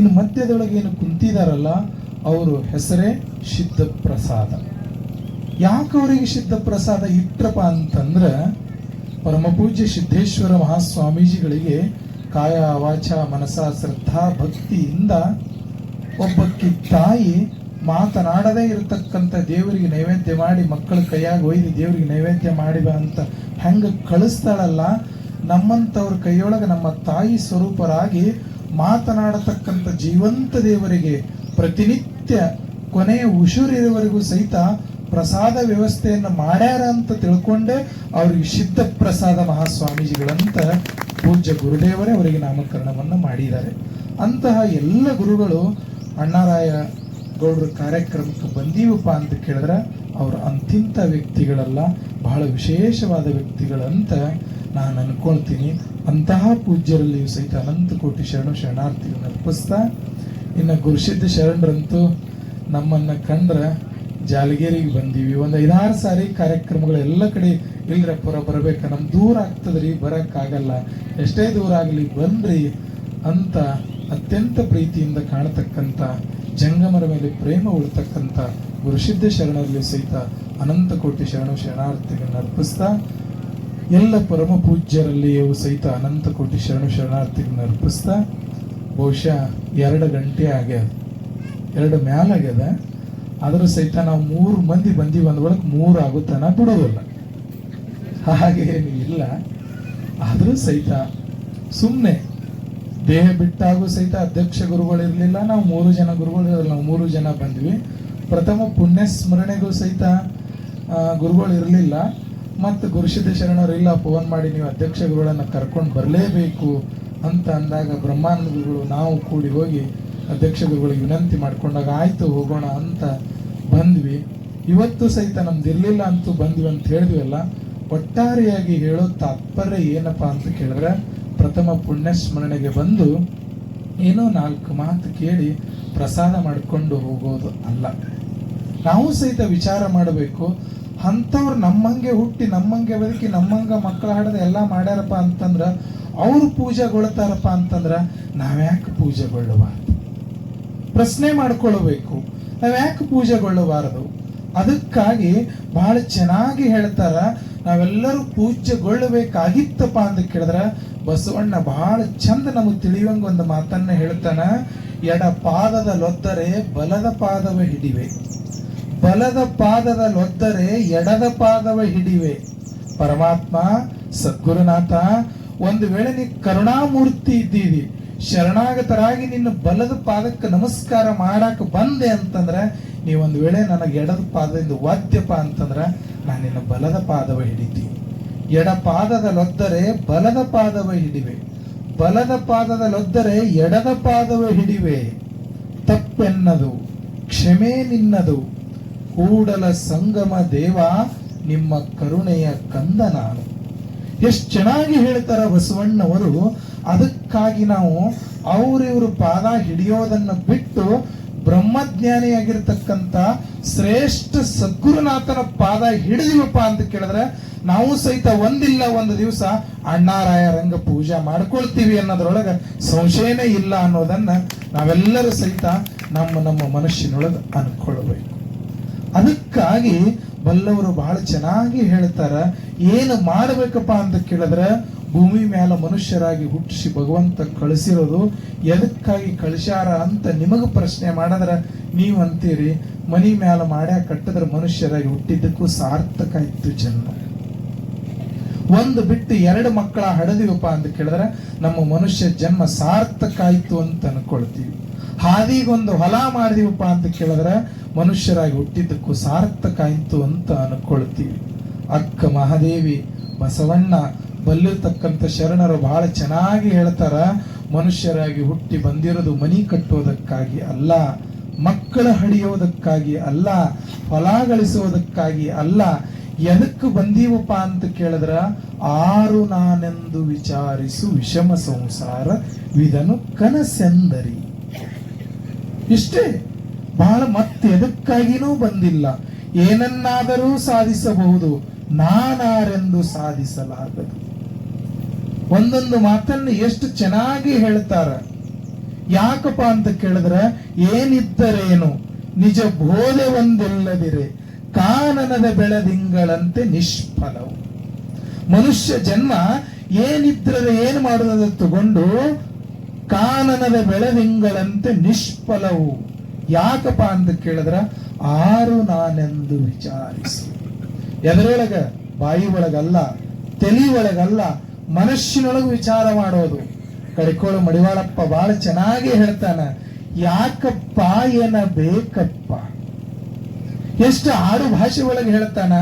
ಇನ್ನು ಮಧ್ಯದೊಳಗೆ ಏನು ಕುಂತಿದಾರಲ್ಲ, ಅವರು ಹೆಸರೇ ಸಿದ್ಧ ಪ್ರಸಾದ ಯಾಕೆ ಅವರಿಗೆ ಸಿದ್ಧ ಪ್ರಸಾದ ಅಂತಂದ್ರೆ, ಪರಮಪೂಜ್ಯ ಸಿದ್ದೇಶ್ವರ ಮಹಾಸ್ವಾಮೀಜಿಗಳಿಗೆ ಕಾಯ ವಾಚ ಮನಸ ಶ್ರದ್ಧಾ ಭಕ್ತಿಯಿಂದ ಒಬ್ಬಕ್ಕಿ ತಾಯಿ ಮಾತನಾಡದೇ ಇರತಕ್ಕಂಥ ದೇವರಿಗೆ ನೈವೇದ್ಯ ಮಾಡಿ ಮಕ್ಕಳ ಕೈಯಾಗಿ ಒಯ್ದು ದೇವರಿಗೆ ನೈವೇದ್ಯ ಮಾಡಿದ ಅಂತ ಹೆಂಗ ಕಳಿಸ್ತಾಳಲ್ಲ, ನಮ್ಮಂಥವ್ರ ಕೈಯೊಳಗೆ ನಮ್ಮ ತಾಯಿ ಸ್ವರೂಪರಾಗಿ ಮಾತನಾಡತಕ್ಕಂಥ ಜೀವಂತ ದೇವರಿಗೆ ಪ್ರತಿನಿತ್ಯ ಕೊನೆಯ ಉಸುರಿರುವವರೆಗೂ ಸಹಿತ ಪ್ರಸಾದ ವ್ಯವಸ್ಥೆಯನ್ನು ಮಾಡ್ಯಾರ ಅಂತ ತಿಳ್ಕೊಂಡೆ. ಅವ್ರಿಗೆ ಸಿದ್ಧ ಪ್ರಸಾದ ಮಹಾಸ್ವಾಮೀಜಿಗಳಂತ ಪೂಜ್ಯ ಗುರುದೇವರೇ ಅವರಿಗೆ ನಾಮಕರಣವನ್ನು ಮಾಡಿದ್ದಾರೆ. ಅಂತಹ ಎಲ್ಲ ಗುರುಗಳು, ಅಣ್ಣಾರಾಯ ಗೌಡರ ಕಾರ್ಯಕ್ರಮಕ್ಕೆ ಬಂದೀವಪ್ಪ ಅಂತ ಕೇಳಿದ್ರೆ, ಅವರು ಅಂತಿಂತ ವ್ಯಕ್ತಿಗಳಲ್ಲ, ಬಹಳ ವಿಶೇಷವಾದ ವ್ಯಕ್ತಿಗಳಂತ ನಾನು ಅನ್ಕೊಳ್ತೀನಿ. ಅಂತಹ ಪೂಜ್ಯರಲ್ಲಿಯೂ ಸಹಿತ ಅನಂತ ಕೋಟಿ ಶರಣ ಶರಣಾರ್ಥಿಗಳನ್ನು ಅರ್ಪಿಸ್ತಾ ಇನ್ನು ಗುರುಸಿದ್ಧ ಶರಣರಂತೂ ನಮ್ಮನ್ನು ಕಂಡ್ರ ಜಾಲಗೇರಿಗೆ ಬಂದೀವಿ. ಒಂದು ಐದಾರು ಸಾರಿ ಕಾರ್ಯಕ್ರಮಗಳು ಎಲ್ಲ ಕಡೆ ಇಲ್ರ ಪುರ ಬರಬೇಕು, ನಮ್ ದೂರ ಆಗ್ತದ್ರಿ, ಬರೋಕ್ಕಾಗಲ್ಲ. ಎಷ್ಟೇ ದೂರ ಆಗಲಿ ಬಂದ್ರಿ ಅಂತ ಅತ್ಯಂತ ಪ್ರೀತಿಯಿಂದ ಕಾಣತಕ್ಕಂಥ ಜಂಗಮರ ಮೇಲೆ ಪ್ರೇಮ ಉಳ್ತಕ್ಕಂಥ ಗುರುಸಿದ್ಧ ಶರಣರಲ್ಲಿ ಸಹಿತ ಅನಂತ ಕೋಟಿ ಶರಣ ಶರಣಾರ್ಥಿಗಳನ್ನು ಅರ್ಪಿಸ್ತಾ ಎಲ್ಲ ಪರಮ ಪೂಜ್ಯರಲ್ಲಿಯೂ ಸಹಿತ ಅನಂತ ಕೋಟಿ ಶರಣ ಶರಣಾರ್ಥಿಗಳನ್ನ ಅರ್ಪಿಸ್ತಾ ಬಹುಶಃ ಎರಡು ಗಂಟೆ ಆಗ್ಯದ. ಎರಡು ಮ್ಯಾಲಾಗ್ಯದ ಆದರೂ ಸಹಿತ ನಾವು ಮೂರು ಮಂದಿ ಬಂದೀವಿ ಬಂದ ಒಳಗೆ ಮೂರು ಆಗುತ್ತಾನ ಬಿಡೋದಿಲ್ಲ. ಹಾಗೆ ಏನು ಇಲ್ಲ. ಆದರೂ ಸಹಿತ ಸುಮ್ಮನೆ ದೇಹ ಬಿಟ್ಟಾಗೂ ಸಹಿತ ಅಧ್ಯಕ್ಷ ಗುರುಗಳು ಇರಲಿಲ್ಲ. ನಾವು ಮೂರು ಜನ ಗುರುಗಳು ಇರಲಿಲ್ಲ ನಾವು ಮೂರು ಜನ ಬಂದ್ವಿ. ಪ್ರಥಮ ಪುಣ್ಯ ಸ್ಮರಣೆಗೂ ಸಹಿತ ಗುರುಗಳು ಇರಲಿಲ್ಲ. ಮತ್ತು ಗುರುಸಿದ್ಧ ಶರಣರು, ಇಲ್ಲ, ಫೋನ್ ಮಾಡಿ ನೀವು ಅಧ್ಯಕ್ಷ ಗುರುಗಳನ್ನ ಕರ್ಕೊಂಡು ಬರಲೇಬೇಕು ಅಂತ ಅಂದಾಗ ಬ್ರಹ್ಮಾನಂದ ಗುರುಗಳು ನಾವು ಕೂಡಿ ಹೋಗಿ ಅಧ್ಯಕ್ಷ ಗುರುಗಳಿಗೆ ವಿನಂತಿ ಮಾಡ್ಕೊಂಡಾಗ ಆಯ್ತು, ಹೋಗೋಣ ಅಂತ ಬಂದ್ವಿ. ಇವತ್ತು ಸಹಿತ ನಮ್ದು ಇರಲಿಲ್ಲ ಅಂತೂ ಬಂದ್ವಿ ಅಂತ ಹೇಳಿದ್ವಲ್ಲ, ಒಟ್ಟಾರೆಯಾಗಿ ಹೇಳೋ ತಾತ್ಪರ್ಯ ಏನಪ್ಪ ಅಂತ ಕೇಳಿದ್ರೆ, ಪ್ರಥಮ ಪುಣ್ಯ ಸ್ಮರಣೆಗೆ ಬಂದು ಏನೋ ನಾಲ್ಕು ಮಾತು ಕೇಳಿ ಪ್ರಸಾದ ಮಾಡಿಕೊಂಡು ಹೋಗೋದು ಅಲ್ಲ. ನಾವು ಸಹಿತ ವಿಚಾರ ಮಾಡಬೇಕು ಅಂಥವ್ರು ನಮ್ಮಂಗೆ ಹುಟ್ಟಿ, ನಮ್ಮಂಗೆ ಬದುಕಿ, ನಮ್ಮಂಗೆ ಮಕ್ಕಳು ಹಾಡದ ಎಲ್ಲ ಮಾಡ್ಯಾರಪ್ಪ ಅಂತಂದ್ರೆ, ಅವರು ಪೂಜೆಗೊಳ್ತಾರಪ್ಪ ಅಂತಂದ್ರೆ ನಾವ್ಯಾಕೆ ಪೂಜೆಗೊಳ್ಳಬಾರ್ದು ಪ್ರಶ್ನೆ ಮಾಡ್ಕೊಳ್ಬೇಕು. ನಾವ್ಯಾಕೆ ಪೂಜೆಗೊಳ್ಳಬಾರದು ಅದಕ್ಕಾಗಿ ಬಹಳ ಚೆನ್ನಾಗಿ ಹೇಳ್ತಾರ, ನಾವೆಲ್ಲರೂ ಪೂಜೆಗೊಳ್ಳಬೇಕಾಗಿತ್ತಪ್ಪ ಅಂತ ಕೇಳಿದ್ರ ಬಸವಣ್ಣ ಬಹಳ ಚಂದ ನಮಗೆ ತಿಳಿಯುವಂಗ ಒಂದು ಮಾತನ್ನ ಹೇಳ್ತಾನ, ಎಡ ಪಾದದ ಲೊತ್ತರೆ ಬಲದ ಪಾದವ ಹಿಡಿವೆ. ಬಲದ ಪಾದದ ಲೊದ್ದರೆ ಎಡದ ಪಾದವ ಹಿಡಿವೆ. ಪರಮಾತ್ಮ, ಸದ್ಗುರುನಾಥ, ಒಂದು ವೇಳೆ ನೀ ಕರುಣಾಮೂರ್ತಿ ಇದ್ದೀವಿ, ಶರಣಾಗತರಾಗಿ ನಿನ್ನ ಬಲದ ಪಾದಕ್ಕೆ ನಮಸ್ಕಾರ ಮಾಡಕ್ಕೆ ಬಂದೆ ಅಂತಂದ್ರೆ ಒಂದು ವೇಳೆ ನನಗೆ ಎಡದ ಪಾದದಿಂದ ವಾದ್ಯಪ ಅಂತಂದ್ರೆ ನಾನು ನಿನ್ನ ಬಲದ ಪಾದವ ಹಿಡಿತೀನಿ ಎಡ ಪಾದದ ಲೊದ್ದರೆ ಬಲದ ಪಾದವ ಹಿಡಿವೆ. ಬಲದ ಪಾದದ ಲೊದ್ದರೆ ಎಡದ ಪಾದವ ಹಿಡಿವೆ. ತಪ್ಪೆನ್ನದು, ಕ್ಷಮೆ ನಿನ್ನದು ಕೂಡಲ ಸಂಗಮ ದೇವ, ನಿಮ್ಮ ಕರುಣೆಯ ಕಂದ ನಾನು ಎಷ್ಟು ಚೆನ್ನಾಗಿ ಹೇಳ್ತಾರ ಬಸವಣ್ಣವರು, ಅದಕ್ಕಾಗಿ ನಾವು ಅವ್ರಿವ್ರ ಪಾದ ಹಿಡಿಯೋದನ್ನ ಬಿಟ್ಟು ಬ್ರಹ್ಮಜ್ಞಾನಿಯಾಗಿರ್ತಕ್ಕಂಥ ಶ್ರೇಷ್ಠ ಸದ್ಗುರುನಾಥನ ಪಾದ ಹಿಡಿದಿವಪ್ಪ ಅಂತ ಕೇಳಿದ್ರೆ, ನಾವು ಸಹಿತ ಒಂದಿಲ್ಲ ಒಂದು ದಿವಸ ಅಣ್ಣಾರಾಯ ರಂಗ ಪೂಜೆ ಮಾಡ್ಕೊಳ್ತೀವಿ ಅನ್ನೋದ್ರೊಳಗೆ ಸಂಶಯನೇ ಇಲ್ಲ ಅನ್ನೋದನ್ನ ನಾವೆಲ್ಲರೂ ಸಹಿತ ನಮ್ಮ ನಮ್ಮ ಮನಸ್ಸಿನೊಳಗೆ ಅನ್ಕೊಳ್ಬೇಕು. ಅದಕ್ಕಾಗಿ ಬಲ್ಲವರು ಬಹಳ ಚೆನ್ನಾಗಿ ಹೇಳ್ತಾರ, ಏನು ಮಾಡಬೇಕಪ್ಪ ಅಂತ ಕೇಳಿದ್ರೆ, ಭೂಮಿ ಮೇಲೆ ಮನುಷ್ಯರಾಗಿ ಹುಟ್ಟಿಸಿ ಭಗವಂತ ಕಳಿಸಿರೋದು ಎದಕ್ಕಾಗಿ ಕಳಿಸ್ಯಾರ ಅಂತ ನಿಮಗೆ ಪ್ರಶ್ನೆ ಮಾಡಿದ್ರ ನೀವು ಅಂತೀರಿ, ಮನಿ ಮೇಲೆ ಮಾಡ್ಯಾ ಕಟ್ಟಿದ್ರೆ ಮನುಷ್ಯರಾಗಿ ಹುಟ್ಟಿದ್ದಕ್ಕೂ ಸಾರ್ಥಕ ಇತ್ತು ಜನ್ಮ. ಒಂದು ಬಿಟ್ಟು ಎರಡು ಮಕ್ಕಳ ಹಡದಿವಪ್ಪ ಅಂತ ಕೇಳಿದ್ರೆ, ನಮ್ಮ ಮನುಷ್ಯ ಜನ್ಮ ಸಾರ್ಥಕ ಆಯ್ತು ಅಂತ ಅನ್ಕೊಳ್ತೀವಿ. ಹಾದಿಗೊಂದು ಹೊಲ ಮಾಡಿದೀವಪ್ಪ ಅಂತ ಕೇಳಿದ್ರೆ ಮನುಷ್ಯರಾಗಿ ಹುಟ್ಟಿದ್ದಕ್ಕೂ ಸಾರ್ಥಕ ಆಯ್ತು ಅಂತ ಅನ್ಕೊಳ್ತೀವಿ. ಅಕ್ಕ ಮಹಾದೇವಿ, ಬಸವಣ್ಣ ಬಲ್ಲಿರ್ತಕ್ಕಂಥ ಶರಣರು ಬಹಳ ಚೆನ್ನಾಗಿ ಹೇಳ್ತಾರ, ಮನುಷ್ಯರಾಗಿ ಹುಟ್ಟಿ ಬಂದಿರೋದು ಮನಿ ಕಟ್ಟೋದಕ್ಕಾಗಿ ಅಲ್ಲ, ಮಕ್ಕಳ ಹಡಿಯೋದಕ್ಕಾಗಿ ಅಲ್ಲ, ಹೊಲ ಗಳಿಸೋದಕ್ಕಾಗಿ ಅಲ್ಲ ಎದಕ್ಕೆ ಬಂದೀವಪ್ಪ ಅಂತ ಕೇಳಿದ್ರ ಆರು ನಾನೆಂದು ವಿಚಾರಿಸು ವಿಷಮ ಸಂಸಾರ, ವಿಧನು ಕನಸೆಂದರಿ. ಇಷ್ಟೇ. ಬಹಳ ಮತ್ತೆ ಎದಕ್ಕಾಗಿನೂ ಬಂದಿಲ್ಲ. ಏನನ್ನಾದರೂ ಸಾಧಿಸಬಹುದು. ನಾನಾರೆಂದು ಸಾಧಿಸಲಾಗದು. ಒಂದೊಂದು ಮಾತನ್ನು ಎಷ್ಟು ಚೆನ್ನಾಗಿ ಹೇಳ್ತಾರ. ಯಾಕಪ್ಪ ಅಂತ ಕೇಳಿದ್ರ, ಏನಿದ್ದರೇನು? ನಿಜ ಬೋಧೆ ಒಂದಿಲ್ಲದಿರೆ. ಕಾನನದ ಬೆಳದಿಂಗಳಂತೆ ನಿಷ್ಫಲವು. ಮನುಷ್ಯ ಜನ್ಮ ಏನಿದ್ರೆ ಏನು ಮಾಡುದ ತಗೊಂಡು ಕಾನನದ ಬೆಳದಿಂಗಳಂತೆ ನಿಷ್ಫಲವು. ಯಾಕಪ್ಪ ಅಂತ ಕೇಳಿದ್ರ, ಆರು ನಾನೆಂದು ವಿಚಾರಿಸು. ಎದರೊಳಗ, ಬಾಯಿ ಒಳಗಲ್ಲ, ತಲಿ ಒಳಗಲ್ಲ, ಮನಸ್ಸಿನೊಳಗ ವಿಚಾರ ಮಾಡೋದು. ಕಡಿಕೋಳು ಮಡಿವಾಳಪ್ಪ ಬಹಳ ಚೆನ್ನಾಗಿ ಹೇಳ್ತಾನ ಯಾಕಪ್ಪ ಏನ ಬೇಕಪ್ಪ? ಎಷ್ಟು ಆಡು ಭಾಷೆ ಒಳಗೆ ಹೇಳ್ತಾನ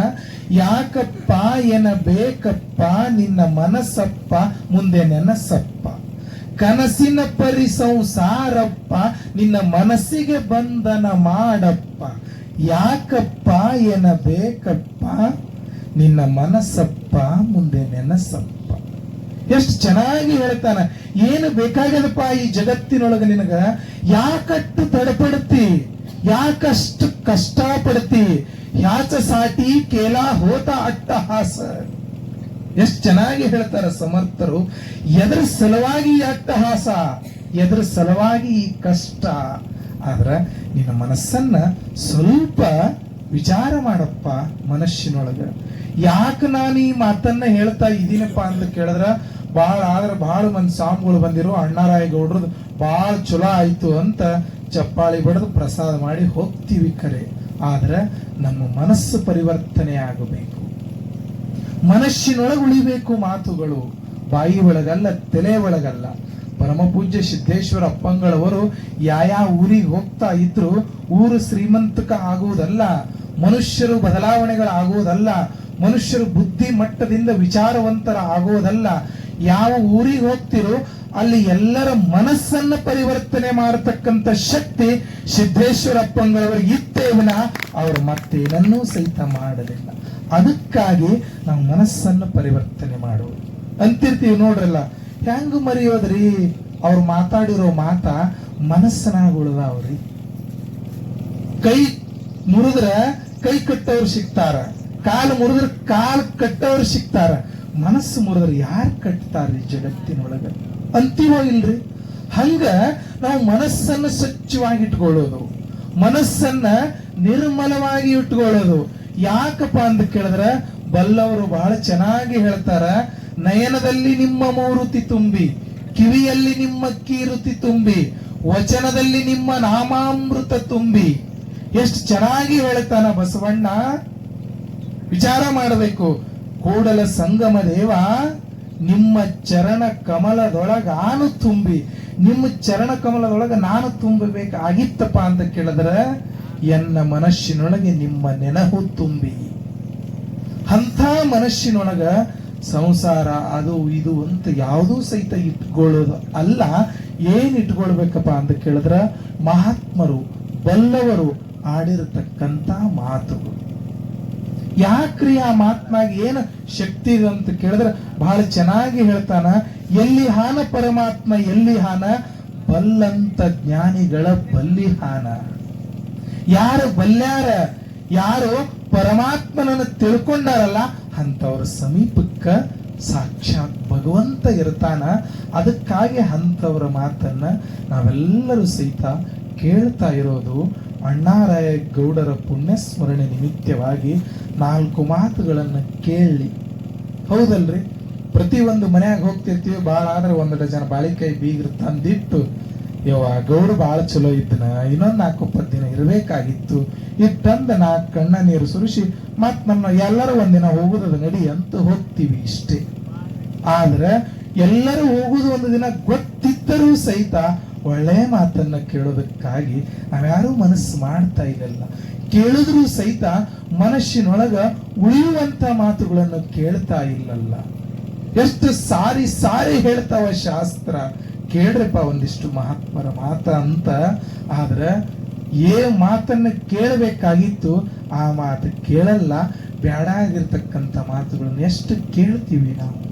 ಯಾಕಪ್ಪ ಏನ ಬೇಕಪ್ಪ, ನಿನ್ನ ಮನಸ್ಸಪ್ಪ, ಮುಂದೆ ನೆನಸಪ್ಪ. ಕನಸಿನ ಪರಿ ಸಂಸಾರಪ್ಪ ನಿನ್ನ ಮನಸ್ಸಿಗೆ ಬಂಧನ ಮಾಡಪ್ಪ. ಯಾಕಪ್ಪ ಏನ ಬೇಕಪ್ಪ ನಿನ್ನ ಮನಸ್ಸಪ್ಪ, ಮುಂದೆ ನೆನಸಪ್ಪ. ಎಷ್ಟು ಚೆನ್ನಾಗಿ ಹೇಳ್ತಾನ. ಏನು ಬೇಕಾಗದಪ್ಪ ಈ ಜಗತ್ತಿನೊಳಗೆ ನಿನಗ? ಯಾಕಟ್ಟು ತಡಪಡ್ತಿ ಯಾಕಷ್ಟು ಕಷ್ಟ ಪಡ್ತಿ ಯಾಚ ಸಾಟಿ ಕೇಲಾ ಹೋತ ಅಟ್ಟಹಾಸ. ಎಷ್ಟು ಚೆನ್ನಾಗಿ ಹೇಳ್ತಾರ ಸಮರ್ಥರು, ಎದ್ರ ಸಲುವಾಗಿ ಈ ಅಟ್ಟಹಾಸ, ಎದ್ರ ಸಲುವಾಗಿ ಈ ಕಷ್ಟ. ಆದ್ರ ನಿನ್ನ ಮನಸ್ಸನ್ನ ಸ್ವಲ್ಪ ವಿಚಾರ ಮಾಡಪ್ಪ ಮನಸ್ಸಿನೊಳಗ. ಯಾಕೆ ನಾನು ಈ ಮಾತನ್ನ ಹೇಳ್ತಾ ಇದ್ದೀನಪ್ಪ ಅಂತ ಕೇಳಿದ್ರ ಬಹಳ ಆದ್ರೆ ಬಹಳ ಮಂದಿ ಸಾಮ್ಗಳು ಬಂದಿರೋ ಅಣ್ಣಾರಾಯ ಬಹಳ ಚಲೋ ಆಯ್ತು ಅಂತ ಚಪ್ಪಾಳಿ ಬಡದು ಪ್ರಸಾದ ಮಾಡಿ ಹೋಗ್ತೀವಿ ಕರೆ. ಆದ್ರೆ ನಮ್ಮ ಮನಸ್ಸು ಪರಿವರ್ತನೆ ಆಗಬೇಕು. ಮನಸ್ಸಿನೊಳಗೆ ಉಳಿಬೇಕು ಮಾತುಗಳು, ಬಾಯಿ ಒಳಗಲ್ಲ, ತಲೆ ಒಳಗಲ್ಲ. ಪರಮ ಪೂಜ್ಯ ಸಿದ್ದೇಶ್ವರ ಅಪ್ಪಂಗಳವರು ಯಾಯಾ ಊರಿಗೆ ಹೋಗ್ತಾ ಇದ್ರು ಊರು ಶ್ರೀಮಂತಕ ಆಗುವುದಲ್ಲ ಮನುಷ್ಯರು ಬದಲಾವಣೆಗಳಾಗುವುದಲ್ಲ ಮನುಷ್ಯರು ಬುದ್ಧಿ ಮಟ್ಟದಿಂದ ವಿಚಾರವಂತರ ಆಗುವುದಲ್ಲ ಯಾವ ಊರಿಗೆ ಹೋಗ್ತಿರೋ ಅಲ್ಲಿ ಎಲ್ಲರ ಮನಸ್ಸನ್ನ ಪರಿವರ್ತನೆ ಮಾಡತಕ್ಕಂತ ಶಕ್ತಿ ಸಿದ್ದೇಶ್ವರಪ್ಪಂಗಳವರಿಗೆ ಇತ್ತೇ ವಿನ ಅವರು ಮತ್ತೇನನ್ನೂ ಸಹಿತ ಮಾಡಲಿಲ್ಲ. ಅದಕ್ಕಾಗಿ ನಾವು ಮನಸ್ಸನ್ನು ಪರಿವರ್ತನೆ ಮಾಡೋದು ಅಂತಿರ್ತೀವಿ ನೋಡ್ರಲ್ಲ ಹೆಂಗ ಮರೆಯೋದ್ರಿ? ಅವ್ರು ಮಾತಾಡಿರೋ ಮಾತ ಮನಸ್ಸನಾಗ ಅವ್ರಿ. ಕೈ ಮುರಿದ್ರ ಕೈ ಕಟ್ಟವ್ರು ಸಿಗ್ತಾರ, ಕಾಲು ಮುರಿದ್ರ ಕಾಲು ಕಟ್ಟವ್ರು ಸಿಗ್ತಾರ. ಮನಸ್ಸು ಮುರಿದ್ರೆ ಯಾರು ಕಟ್ತಾರ್ರಿ ಜಗತ್ತಿನೊಳಗ? ಅಂತಿಮೋ ಇಲ್ರಿ? ಹಂಗ ನಾವು ಮನಸ್ಸನ್ನ ಸ್ವಚ್ಛವಾಗಿ ಇಟ್ಕೊಳ್ಳೋದು ಮನಸ್ಸನ್ನ ನಿರ್ಮಲವಾಗಿ ಇಟ್ಕೊಳ್ಳೋದು. ಯಾಕಪ್ಪ ಅಂತ ಕೇಳಿದ್ರ, ಬಲ್ಲವರು ಬಹಳ ಚೆನ್ನಾಗಿ ಹೇಳ್ತಾರ, ನಯನದಲ್ಲಿ ನಿಮ್ಮ ಮೂರುತಿ ತುಂಬಿ, ಕಿವಿಯಲ್ಲಿ ನಿಮ್ಮ ಕೀರುತಿ ತುಂಬಿ, ವಚನದಲ್ಲಿ ನಿಮ್ಮ ನಾಮಾಮೃತ ತುಂಬಿ. ಎಷ್ಟು ಚೆನ್ನಾಗಿ ಹೇಳ್ತಾನ ಬಸವಣ್ಣ. ವಿಚಾರ ಮಾಡಬೇಕು. ಕೂಡಲ ಸಂಗಮ ದೇವ. ನಿಮ್ಮ ಚರಣ ಕಮಲದೊಳಗ ನಾನು ತುಂಬಿ, ನಿಮ್ಮ ಚರಣ ಕಮಲದೊಳಗ ನಾನು ತುಂಬಬೇಕಾಗಿತ್ತಪ್ಪ ಅಂತ ಕೇಳಿದ್ರೆ, ಎನ್ನ ಮನಸ್ಸಿನೊಳಗೆ ನಿಮ್ಮ ನೆನಹು ತುಂಬಿ. ಅಂಥ ಮನಸ್ಸಿನೊಳಗ ಸಂಸಾರ ಅದು ಇದು ಅಂತ ಯಾವುದೂ ಸಹಿತ ಇಟ್ಕೊಳ್ಳೋದು ಅಲ್ಲ, ಏನ್ ಇಟ್ಕೊಳ್ಬೇಕಪ್ಪ ಅಂತ ಕೇಳಿದ್ರ, ಮಹಾತ್ಮರು, ಬಲ್ಲವರು ಆಡಿರತಕ್ಕಂಥ ಮಾತುಗಳು. ಯಾಕ್ರಿ ಆ ಮಾತ್ನಾಗ ಏನು ಶಕ್ತಿ ಇದೆ ಅಂತ ಕೇಳಿದ್ರೆ ಬಹಳ ಚೆನ್ನಾಗಿ ಹೇಳ್ತಾನ, ಎಲ್ಲಿ ಹಾನ ಪರಮಾತ್ಮ, ಎಲ್ಲಿ ಹಾನ? ಬಲ್ಲಂತ ಜ್ಞಾನಿಗಳ ಬಲ್ಲಿ ಹಾನ ಯಾರು ಬಲ್ಯಾರ? ಯಾರು ಪರಮಾತ್ಮನನ್ನು ತಿಳ್ಕೊಂಡಾರಲ್ಲ ಅಂತವ್ರ ಸಮೀಪಕ್ಕ ಸಾಕ್ಷಾತ್ ಭಗವಂತ ಇರ್ತಾನ. ಅದಕ್ಕಾಗಿ ಅಂತವರ ಮಾತನ್ನ ನಾವೆಲ್ಲರೂ ಸಹಿತ ಕೇಳ್ತಾ ಇರೋದು ಅಣ್ಣಾರಾಯ ಗೌಡರ ಪುಣ್ಯಸ್ಮರಣೆ ನಿಮಿತ್ತವಾಗಿ ನಾಲ್ಕು ಮಾತುಗಳನ್ನು ಕೇಳಿ. ಹೌದಲ್ರಿ? ಪ್ರತಿ ಒಂದು ಮನ್ಯಾಗ ಹೋಗ್ತಿರ್ತೀವಿ ಭಾಳ ಆದ್ರೆ ಒಂದು ಡಜನ್ ಬಾಳಿಕಾಯಿ ಬೀಗ್ರ ತಂದಿಟ್ಟು, ಯವ್ವ, ಗೌಡ ಭಾಳ ಚಲೋ ಇದ್ದನ ಇನ್ನೊಂದು ನಾಲ್ಕು ಇಪ್ಪತ್ತು ದಿನ ಇರಬೇಕಾಗಿತ್ತು. ಇಟ್ಟಂದ ನಾಲ್ಕು ಕಣ್ಣ ನೀರು ಸುರಿಸಿ ಮತ್ ನಮ್ಮ ಎಲ್ಲರೂ ಒಂದಿನ ಹೋಗುದದ ನಡಿ ಅಂತ ಹೋಗ್ತೀವಿ ಇಷ್ಟೇ. ಆದ್ರೆ, ಎಲ್ಲರೂ ಹೋಗುದು ಒಂದು ದಿನ ಗೊತ್ತಿದ್ದರೂ ಸಹಿತ ಒಳ್ಳೆ ಮಾತನ್ನ ಕೇಳೋದಕ್ಕಾಗಿ ನಾವ್ಯಾರೂ ಮನಸ್ಸು ಮಾಡ್ತಾ ಇರಲ್ಲ. ಕೇಳಿದ್ರೂ ಸಹಿತ ಮನಸ್ಸಿನೊಳಗ ಉಳಿಯುವಂತ ಮಾತುಗಳನ್ನು ಕೇಳ್ತಾ ಇಲ್ಲಲ್ಲ. ಎಷ್ಟು ಸಾರಿ ಸಾರಿ ಹೇಳ್ತಾವ ಶಾಸ್ತ್ರ. ಕೇಳ್ರಪ್ಪ, ಒಂದಿಷ್ಟು ಮಹಾತ್ಮರ ಮಾತ ಅಂತ. ಆದ್ರ ಏ ಮಾತನ್ನ ಕೇಳಬೇಕಾಗಿತ್ತು, ಆ ಮಾತು ಕೇಳಲ್ಲ. ಬೇಡ ಆಗಿರ್ತಕ್ಕಂಥ ಮಾತುಗಳನ್ನ ಎಷ್ಟು ಕೇಳ್ತೀವಿ ನಾವು?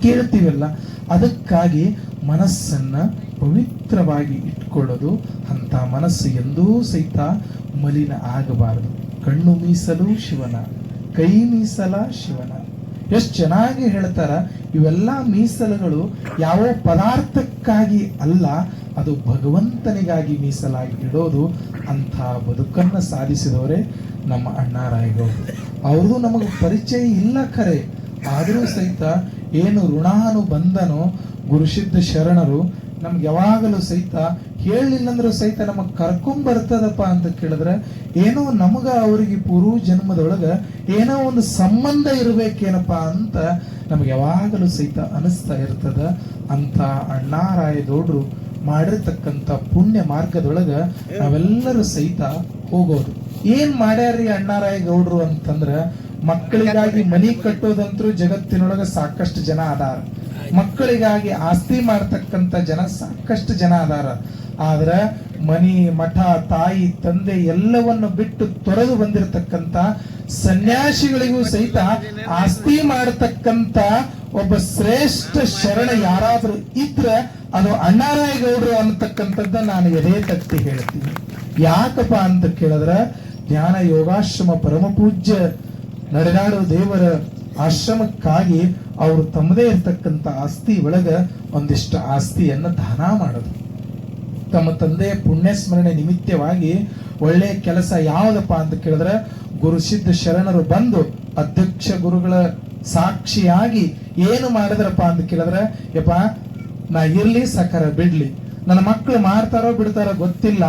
ಕೇಳ್ತೀವಲ್ಲ? ಅದಕ್ಕಾಗಿ ಮನಸ್ಸನ್ನ ಪವಿತ್ರವಾಗಿ ಇಟ್ಕೊಳ್ಳೋದು ಅಂತ ಮನಸ್ಸು ಎಂದೂ ಸಹಿತ ಮಲಿನ ಆಗಬಾರದು. ಕಣ್ಣು ಮೀಸಲು ಶಿವನ, ಕೈ ಮೀಸಲ ಶಿವನ. ಎಷ್ಟು ಚೆನ್ನಾಗಿ ಹೇಳ್ತಾರ, ಇವೆಲ್ಲ ಮೀಸಲುಗಳು ಯಾವ ಪದಾರ್ಥಕ್ಕಾಗಿ ಅಲ್ಲ, ಅದು ಭಗವಂತನಿಗಾಗಿ ಮೀಸಲಾಗಿ ಇಡೋದು ಅಂಥ ಬದುಕನ್ನು ಸಾಧಿಸಿದವರೇ ನಮ್ಮ ಅಣ್ಣಾರಾಯಗೌಡರು. ಅವ್ರದ್ದು ನಮಗೆ ಪರಿಚಯ ಇಲ್ಲ ಖರೆ. ಆದರೂ ಸಹಿತ ಏನು ಋಣಾನು ಬಂದನೋ ಗುರುಸಿದ್ಧ ಶರಣರು ನಮ್ಗೆ ಯಾವಾಗಲೂ ಸಹಿತ ಅಂದ್ರೆ ಸಹಿತ ನಮಗೆ ಕರ್ಕೊಂಬರ್ತದಪ್ಪ ಅಂತ ಕೇಳಿದ್ರೆ, ಏನೋ ನಮಗ ಅವರಿಗೆ ಪೂರ್ವ ಜನ್ಮದೊಳಗೆ ಏನೋ ಒಂದು ಸಂಬಂಧ ಇರ್ಬೇಕೇನಪ್ಪ ಅಂತ ನಮ್ಗೆ ಯಾವಾಗಲೂ ಸಹಿತ ಅನಿಸ್ತಾ ಇರ್ತದ. ಅಂತ ಅಣ್ಣಾರಾಯಗೌಡ್ರು ಮಾಡಿರ್ತಕ್ಕಂಥ ಪುಣ್ಯ ಮಾರ್ಗದೊಳಗೆ ನಾವೆಲ್ಲರೂ ಸಹಿತ ಹೋಗೋದು. ಏನ್ ಮಾಡ್ಯಾರ್ರಿ ಅಣ್ಣಾರಾಯ ಗೌಡ್ರು ಅಂತಂದ್ರ ಮಕ್ಕಳಿಗಾಗಿ ಮನಿ ಕಟ್ಟೋದಂತೂ ಜಗತ್ತಿನೊಳಗ ಸಾಕಷ್ಟು ಜನ ಅದಾರ. ಮಕ್ಕಳಿಗಾಗಿ ಆಸ್ತಿ ಮಾಡ್ತಕ್ಕಂತ ಜನ ಸಾಕಷ್ಟು ಜನ ಅದಾರ. ಆದ್ರ ಮನಿ, ಮಠ, ತಾಯಿ, ತಂದೆ ಎಲ್ಲವನ್ನು ಬಿಟ್ಟು ತೊರೆದು ಬಂದಿರತಕ್ಕಂತ ಸನ್ಯಾಸಿಗಳಿಗೂ ಸಹಿತ ಆಸ್ತಿ ಮಾಡತಕ್ಕಂತ ಒಬ್ಬ ಶ್ರೇಷ್ಠ ಶರಣ ಯಾರಾದ್ರೂ ಇದ್ರ ಅದು ಅಣ್ಣಾರಾಯ ಗೌಡ್ರು ಅನ್ನತಕ್ಕಂಥದ್ದ ನಾನು ಎದೆ ತಟ್ಟಿ ಹೇಳ್ತೀನಿ. ಯಾಕಪ್ಪ ಅಂತ ಕೇಳಿದ್ರ ಜ್ಞಾನ ಯೋಗಾಶ್ರಮ ಪರಮ ಪೂಜ್ಯ ನಡೆದಾಡೋ ದೇವರ ಆಶ್ರಮಕ್ಕಾಗಿ ಅವರು ತಮ್ಮದೇ ಇರ್ತಕ್ಕಂಥ ಆಸ್ತಿ ಒಳಗ ಒಂದಿಷ್ಟು ಆಸ್ತಿಯನ್ನ ದಾನ ಮಾಡೋದು. ತಮ್ಮ ತಂದೆಯ ಪುಣ್ಯ ಸ್ಮರಣೆ ನಿಮಿತ್ತವಾಗಿ ಒಳ್ಳೆಯ ಕೆಲಸ ಯಾವ್ದಪ್ಪ ಅಂತ ಕೇಳಿದ್ರೆ ಗುರು ಸಿದ್ಧ ಶರಣರು ಬಂದು ಅಧ್ಯಕ್ಷ ಗುರುಗಳ ಸಾಕ್ಷಿಯಾಗಿ ಏನು ಮಾಡಿದ್ರಪ್ಪ ಅಂತ ಕೇಳಿದ್ರೆ, ಯಪ್ಪ, ನಾ ಇರ್ಲಿ ಸಕರ ಬಿಡ್ಲಿ. ನನ್ನ ಮಕ್ಕಳು ಮಾರ್ತಾರೋ ಬಿಡ್ತಾರೋ ಗೊತ್ತಿಲ್ಲ.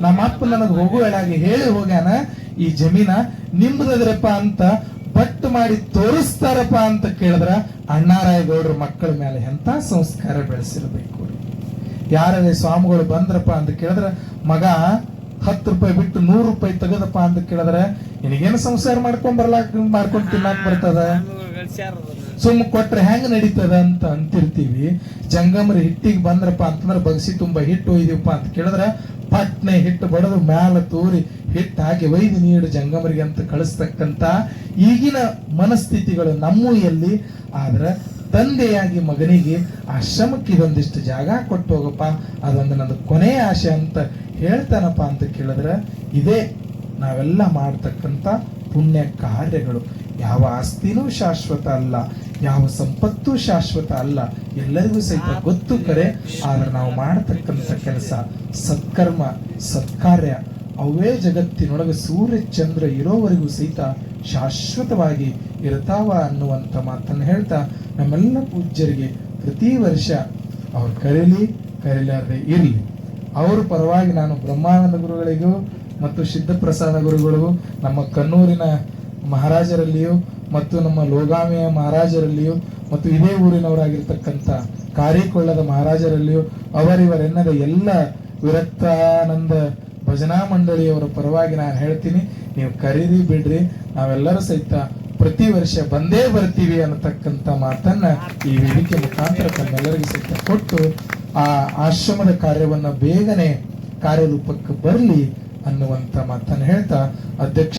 ನಮ್ಮ ಅಪ್ಪ ನನಗೆ ಹೋಗುವಳಾಗಿ ಹೇಳಿ ಹೋಗ್ಯಾನ, ಈ ಜಮೀನ ನಿಮ್ದದ್ರಪ್ಪ ಅಂತ ಬಟ್ ಮಾಡಿ ತೋರಿಸ್ತಾರಪ್ಪ ಅಂತ ಕೇಳಿದ್ರ ಅಣ್ಣಾರಾಯ ಗೌಡ್ರ ಮಕ್ಕಳ ಮೇಲೆ ಎಂತ ಸಂಸ್ಕಾರ ಬೆಳೆಸಿರ್ಬೇಕು. ಯಾರೇ ಸ್ವಾಮಿಗಳು ಬಂದ್ರಪ್ಪ ಅಂತ ಕೇಳಿದ್ರ, ಮಗ, ಹತ್ತು ರೂಪಾಯಿ ಬಿಟ್ಟು ನೂರು ರೂಪಾಯಿ ತೆಗದಪ್ಪ ಅಂತ ಕೇಳಿದ್ರೆ ನಿನಗೇನು ಸಂಸಾರ ಮಾಡ್ಕೊಂಡ್ ಬರ್ಲಾಕ್, ಮಾಡ್ಕೊಂಡ್ ತಿನ್ನಾಕ್ ಬರ್ತದ? ಸುಮ್ಮ ಕೊಟ್ರೆ ಹೆಂಗ್ ನಡೀತದ ಅಂತ ಅಂತಿರ್ತೀವಿ. ಜಂಗಮರ ಹಿಟ್ಟಿಗೆ ಬಂದ್ರಪ್ಪ ಅಂತಂದ್ರೆ ಬಗ್ಸಿ ತುಂಬಾ ಹಿಟ್ಟು ಒಯ್ದಿವಪ್ಪ ಅಂತ ಕೇಳಿದ್ರೆ ಪಟ್ನೆ ಹಿಟ್ಟು ಬಡದು ಮ್ಯಾಲ ತೂರಿ ಹಿಟ್ಟು ವೈದ್ಯ ನೀಡು ಜಂಗಮರಿಗೆ ಅಂತ ಕಳಿಸ್ತಕ್ಕಂತ ಈಗಿನ ಮನಸ್ಥಿತಿಗಳು ನಮ್ಮ ಎಲ್ಲಿ ಆದ್ರೆ ತಂದೆಯಾಗಿ ಮಗನಿಗೆ ಆಶ್ರಮಕ್ಕೆ ಇದೊಂದಿಷ್ಟು ಜಾಗ ಕೊಟ್ಟು ಹೋಗಪ್ಪ, ಅದೊಂದು ನನ್ನ ಕೊನೆಯ ಆಶೆ ಅಂತ ಹೇಳ್ತಾನಪ್ಪ ಅಂತ ಕೇಳಿದ್ರೆ, ಇದೇ ನಾವೆಲ್ಲ ಮಾಡ್ತಕ್ಕಂಥ ಪುಣ್ಯ ಕಾರ್ಯಗಳು. ಯಾವ ಆಸ್ತಿನೂ ಶಾಶ್ವತ ಅಲ್ಲ, ಯಾವ ಸಂಪತ್ತು ಶಾಶ್ವತ ಅಲ್ಲ, ಎಲ್ಲರಿಗೂ ಸಹಿತ ಗೊತ್ತು ಕರೆ, ಆದ್ರೆ ನಾವು ಮಾಡತಕ್ಕಂಥ ಕೆಲಸ ಸತ್ಕರ್ಮ, ಸತ್ಕಾರ್ಯ. ಅವೇ ಜಗತ್ತಿನೊಳಗೆ ಸೂರ್ಯ ಚಂದ್ರ ಇರೋವರೆಗೂ ಸಹಿತ ಶಾಶ್ವತವಾಗಿ ಇರ್ತಾವ ಅನ್ನುವಂಥ ಮಾತನ್ನು ಹೇಳ್ತಾ ನಮ್ಮೆಲ್ಲ ಪೂಜ್ಯರಿಗೆ ಪ್ರತಿ ವರ್ಷ ಅವ್ರು ಕರೀಲಿ, ಕರೀಲಾರ್ದೆ ಇರಲಿ. ಅವರು ಪರವಾಗಿ ನಾನು ಬ್ರಹ್ಮಾನಂದ ಗುರುಗಳಿಗೂ ಮತ್ತು ಸಿದ್ಧಪ್ರಸಾದ ಗುರುಗಳಿಗೂ, ನಮ್ಮ ಕಣ್ಣೂರಿನ ಮಹಾರಾಜರಲ್ಲಿಯೂ ಮತ್ತು ನಮ್ಮ ಲೋಗಾಮಿಯ ಮಹಾರಾಜರಲ್ಲಿಯೂ ಮತ್ತು ಇದೇ ಊರಿನವರಾಗಿರ್ತಕ್ಕಂಥ ಕಾರಿಕೊಳ್ಳದ ಮಹಾರಾಜರಲ್ಲಿಯೂ ಅವರಿವರೆನ್ನದ ಎಲ್ಲ ವಿರಕ್ತಾನಂದ ಭಜನಾ ಮಂಡಳಿಯವರ ಪರವಾಗಿ ನಾನು ಹೇಳ್ತೀನಿ, ನೀವು ಕರೀರಿ ಬಿಡ್ರಿ. ನಾವೆಲ್ಲರೂ ಸಹಿತ ಪ್ರತಿ ವರ್ಷ ಬಂದೇ ಬರ್ತೀವಿ ಅನ್ನತಕ್ಕಂಥ ಮಾತನ್ನ ಈ ವೇದಿಕೆ ಮುಖಾಂತರ ತಮ್ಮೆಲ್ಲರಿಗೂ ಸಹಿತ ಕೊಟ್ಟು ಆ ಆಶ್ರಮದ ಕಾರ್ಯವನ್ನ ಬೇಗನೆ ಕಾರ್ಯರೂಪಕ್ಕೆ ಬರಲಿ ಅನ್ನುವಂತ ಮಾತನ್ನ ಹೇಳ್ತಾ ಅಧ್ಯಕ್ಷ